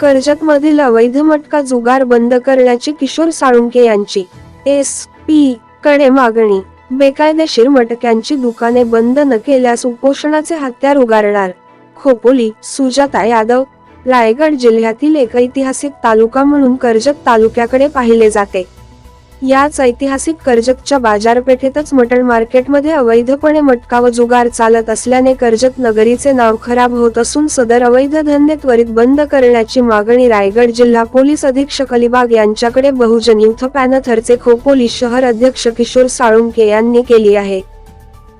कर्जतमधील अवैध मटका जुगार बंद करण्याची किशोर साळुंके यांची. एस पी कडे मागणी. बेकायदेशीर मटक्यांची दुकाने बंद न केल्यास उपोषणाचे हत्यार उगारणार. खोपोली सुजाता यादव. रायगड जिल्ह्यातील एक ऐतिहासिक तालुका म्हणून कर्जत तालुक्याकडे पाहिले जाते. याच ऐतिहासिक कर्जतच्या बाजारपेठेतच मटण मार्केटमध्ये अवैधपणे मटका व जुगार चालत असल्याने कर्जत नगरीचे नाव खराब होत असून सदर अवैध धंदे त्वरित बंद करण्याची मागणी रायगड जिल्हा पोलीस अधीक्षक अलिबाग यांच्याकडे बहुजन युथ पॅनथरचे खोपोली शहर अध्यक्ष किशोर साळुंके यांनी केली आहे.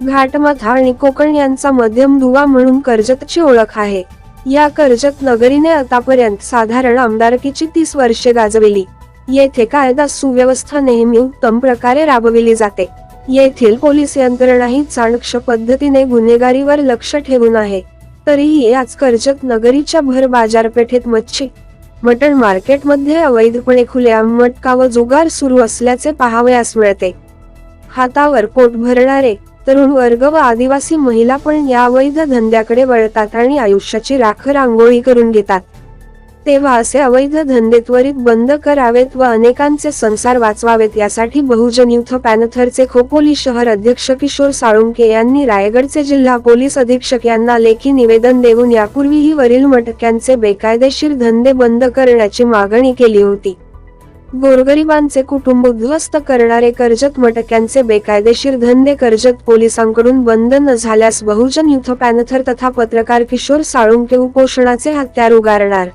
घाटमथा आणि कोकण यांचा मध्यम धुवा म्हणून कर्जतची ओळख आहे. या कर्जत नगरीने आतापर्यंत साधारण आमदारकीची तीस वर्षे गाजविली. येथे कायदा सुव्यवस्था नेहमी उत्तम प्रकारे राबविली जाते. येथील पोलीस यंत्रणाही चाणक्ष पद्धतीने गुन्हेगारीवर लक्ष ठेवून आहे. तरीही आज कर्जत नगरीच्या भर बाजारपेठेत मच्छी मटण मार्केटमध्ये अवैधपणे खुलेआम मटका व जुगार सुरू असल्याचे पाहावयास मिळते. हातावर पोट भरणारे तरुण वर्ग व आदिवासी महिला पण या अवैध धंद्याकडे वळतात आणि आयुष्याची राख रांगोळी करून घेतात. तेव्हा असे अवैध धंदे त्वरित बंद करावेत व अनेकांचे संसार वाचवावेत यासाठी बहुजन युथ पॅनथरचे खोपोली शहर अध्यक्ष किशोर साळुंके यांनी रायगडचे जिल्हा पोलीस अधीक्षक यांना लेखी निवेदन देऊन यापूर्वीही वरील मटक्यांचे बेकायदेशीर धंदे बंद करण्याची मागणी केली होती. गोरगरिबांचे कुटुंब उद्ध्वस्त करणारे कर्जत मटक्यांचे बेकायदेशीर धंदे कर्जत पोलिसांकडून बंद न झाल्यास बहुजन युथ पॅनथर तथा पत्रकार किशोर साळुंके उपोषणाचे हत्यार उगारणार.